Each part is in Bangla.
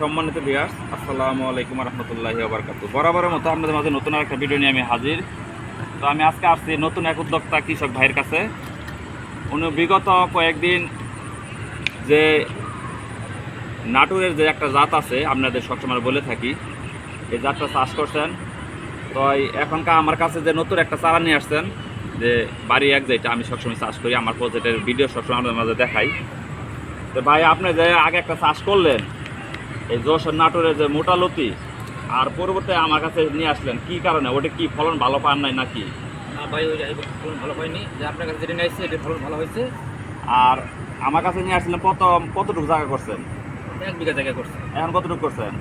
সম্মানিত বিয়াস আসসালামু আলাইকুম রহমতুল্লাহি আবরকাত বরাবরের মতো আপনাদের মাঝে নতুন একটা ভিডিও নিয়ে আমি হাজির। তো আমি আজকে আসছি নতুন এক উদ্যোক্তা কৃষক ভাইয়ের কাছে। উনি বিগত কয়েকদিন যে নাটোরের যে একটা জাত আছে, আপনাদের সবসময় বলে থাকি, এই জাতটা চাষ করছেন। তো এখনকার আমার কাছে যে নতুন একটা চারা নিয়ে আসছেন, যে বাড়ি এক যেটা আমি সবসময় চাষ করি, আমার প্রজেক্টের ভিডিও সবসময় আপনাদের মাঝে দেখাই। তো ভাই, আপনি যে আগে একটা চাষ করলেন এই যশোর নাটোরের যে মোটা লতি আর পরবর্তী আমার কাছে নিয়ে আসলেন কি কারণে? ওটা কি ফলন ভালো পান নাই নাকি? না ভাই ওই ফলন ভালো হয়নি যে আপনার কাছে যেটা নিয়েছি এটা ফলন ভালো হয়েছে। আর আমার কাছে নিয়ে আসলেন কত কতটুকু জায়গা করছেন? এক বিঘা জায়গা করছে। এখন কতটুকু করছেন?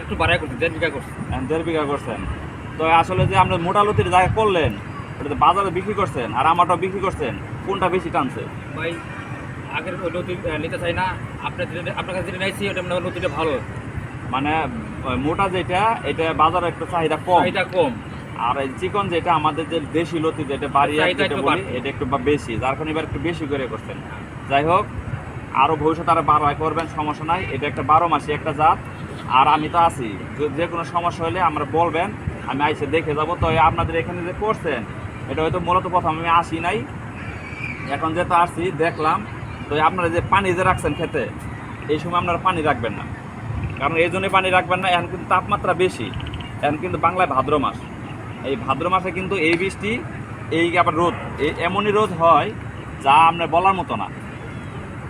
একটু বাড়াই করছে দেড় বিঘা করছে। এখন দেড় বিঘা করছেন। তো আসলে যে আপনি মোটা লতির জায়গা করলেন ওটা বাজারে বিক্রি করছেন আর আমারটা বিক্রি করছেন কোনটা বেশি টানছে? ভাই আগের ওই নিতে চাই না আপনার আপনার কাছে যেটা নিয়েছি ওটা মানে নদীটা ভালো। মানে মোটা যেটা এটা বাজারে একটু চাহিদা কম। এটা কম। আর চিকন যেটা আমাদের যে দেশি লতি যেটা বাড়ি চাহিদা। এটা একটু বেশি যার কারণে এবার একটু বেশি করে করছেন। যাই হোক আরও ভবিষ্যতে আরও বাড়াই করবেন সমস্যা নাই। এটা একটা বারো মাসি একটা জাত আর আমি তো আছি। যে- যে কোনো সমস্যা হলে আমরা বলবেন আমি আইসে দেখে যাব। তো আপনাদের এখানে যে করছেন এটা হয়তো মূলত প্রথম আমি আসি নাই। এখন যেহেতু আসছি দেখলাম তো আপনারা যে পানি যে রাখছেন খেতে এই সময় আপনারা পানি রাখবেন না। কারণ এই জন্যই পানি রাখবেন না এখন কিন্তু তাপমাত্রা বেশি। এখন কিন্তু বাংলায় ভাদ্র মাস। এই ভাদ্র মাসে কিন্তু এই বৃষ্টি এই আবার রোদ এই এমনই রোদ হয় যা আমরা বলার মতো না।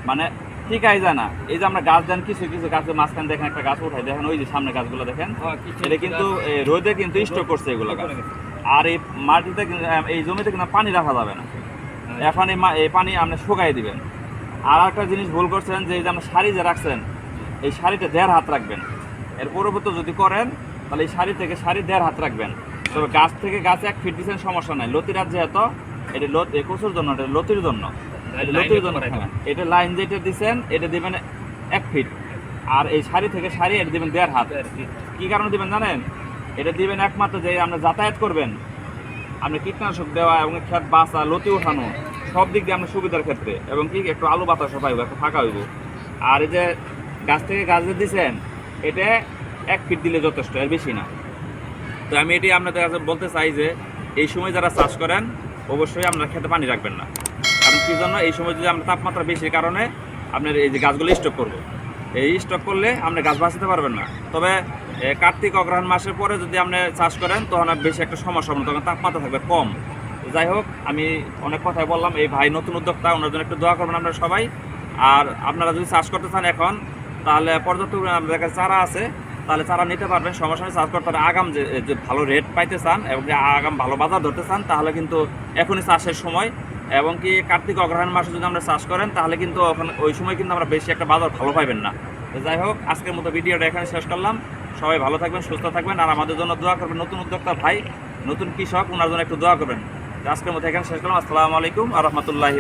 মানে ঠিক আছে যায় না। এই যে আমরা গাছ দেন কিছু কিছু গাছের মাঝখানে দেখেন একটা গাছ উঠাই দেখেন ওই যে সামনে গাছগুলো দেখেন হ্যাঁ, এটা কিন্তু এই রোদে কিন্তু স্টক করছে এগুলো গাছ। আর এই মাটিতে এই জমিতে কিন্তু পানি রাখা যাবে না। এখন মা- এই পানি আপনি শুকাই দিবেন। আর একটা জিনিস ভুল করছেন যে এই যে শাড়ি যে রাখছেন এই শাড়িটা দেড় হাত রাখবেন। এর পরবর্তী যদি করেন তাহলে এই শাড়ি থেকে শাড়ি দেড় হাত রাখবেন। তবে গাছ থেকে গাছে এক ফিট দিচ্ছেন সমস্যা নাই। লতির হাত যেহেতু এটা লত কচুর জন্য এটা লতির জন্য। এটা লাইন লতির জন্য হ্যাঁ, এটা লাইন যেটা দিচ্ছেন এটা দিবেন এক ফিট। আর এই শাড়ি থেকে শাড়ি এটা দিবেন দেড় হাত। কি কারণে দিবেন জানেন? এটা দিবেন একমাত্র যে আপনি যাতায়াত করবেন। আপনি কীটনাশক দেওয়া এবং ক্ষেত বাঁচা লতি উঠানো সব দিক দিয়ে আপনার সুবিধার ক্ষেত্রে এবং কি একটু আলু বাতাসও পাইব, একটু ফাঁকা হইব। আর এই যে গাছ থেকে গাছ যে দিচ্ছেন এটা এক ফিট দিলে যথেষ্ট, এর বেশি না। তো আমি এটি আপনাদের কাছে বলতে চাই যে, এই সময় যারা চাষ করেন, অবশ্যই আপনারা খেতে পানি রাখবেন না। কারণ কি জন্য? এই সময় যদি আমরা তাপমাত্রা বেশির কারণে আপনার এই যে গাছগুলো স্টক করব। এই স্টক করলে আপনি গাছ বাঁচাতে পারবেন না। তবে কার্তিক অগ্রহণ মাসের পরে যদি আপনি চাষ করেন, তখন বেশি একটা সমস্যা হবে তখন তাপমাত্রা থাকবে কম। যাই হোক, আমি অনেক কথাই বললাম। এই ভাই নতুন উদ্যোক্তা, ওনার জন্য একটু দোয়া করবেন আপনারা সবাই। আর আপনারা যদি চাষ করতে চান এখন, তাহলে পর্যাপ্ত আমাদের কাছে চারা আছে। তাহলে চারা নিতে পারবেন, সমস্যা নেই। চাষ করতে আগাম যে যে ভালো রেট পাইতে চান এবং যে আগাম ভালো বাজার ধরতে চান, তাহলে কিন্তু এখনই চাষের সময়। এবং কি কার্তিক অগ্রহায়ণ মাসে যদি আমরা চাষ করেন, তাহলে কিন্তু ওখানে, ওই সময় কিন্তু আমরা বেশি একটা বাজার ভালো পাইবেন না। যাই হোক, আজকের মতো ভিডিওটা এখানে শেষ করলাম। সবাই ভালো থাকবেন, সুস্থ থাকবেন। আর আমাদের জন্য দোয়া করবেন নতুন উদ্যোক্তা ভাই, নতুন কৃষক, ওনার জন্য একটু দোয়া করবেন। আজকের মতো এখানে শেষ করলাম। আসসালামু আলাইকুম আর রহমতুল্লাহি